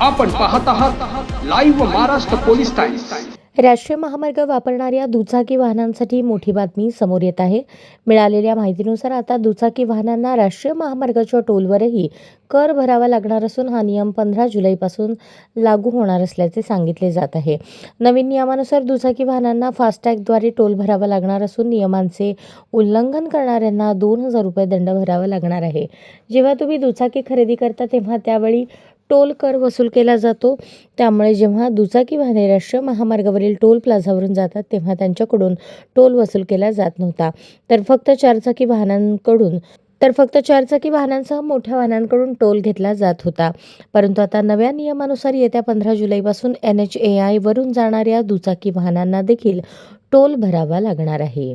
आपण पाहत आहात लाईव्ह महाराष्ट्र पोलीस टाइम्स राष्ट्रीय महामार्ग वापरणाऱ्या दुचाकी वाहनांसाठी मोठी बातमी समोर येत आहे. मिळालेल्या माहितीनुसार आता दुचाकी वाहनांना राष्ट्रीय महामार्गाच्या टोलवरही कर भरावा लागणार असून हा नियम पंधरा जुलैपासून लागू होणार असल्याचे सांगितले जात आहे. नवीन नियमानुसार दुचाकी वाहनांना फास्टॅगद्वारे टोल भरावा लागणार असून नियमांचे उल्लंघन करणाऱ्यांना दोन हजार रुपये दंड भरावा लागणार आहे. जेव्हा तुम्ही दुचाकी खरेदी करता तेव्हा त्यावेळी टोल कर वसूल केला जातो. त्यामुळे जेव्हा दुचाकी वाहने राष्ट्रीय महामार्गावरील टोल प्लाझावरून जातात तेव्हा त्यांच्याकडून टोल वसूल केला जात नव्हता. तर फक्त चारचाकी वाहनांकडून तर फक्त चारचाकी वाहनांसह मोठ्या वाहनांकडून टोल घेतला जात होता. परंतु आता नव्या नियमानुसार येत्या पंधरा जुलैपासून एन एच ए आयवरून जाणाऱ्या दुचाकी वाहनांना देखील टोल भरावा लागणार आहे.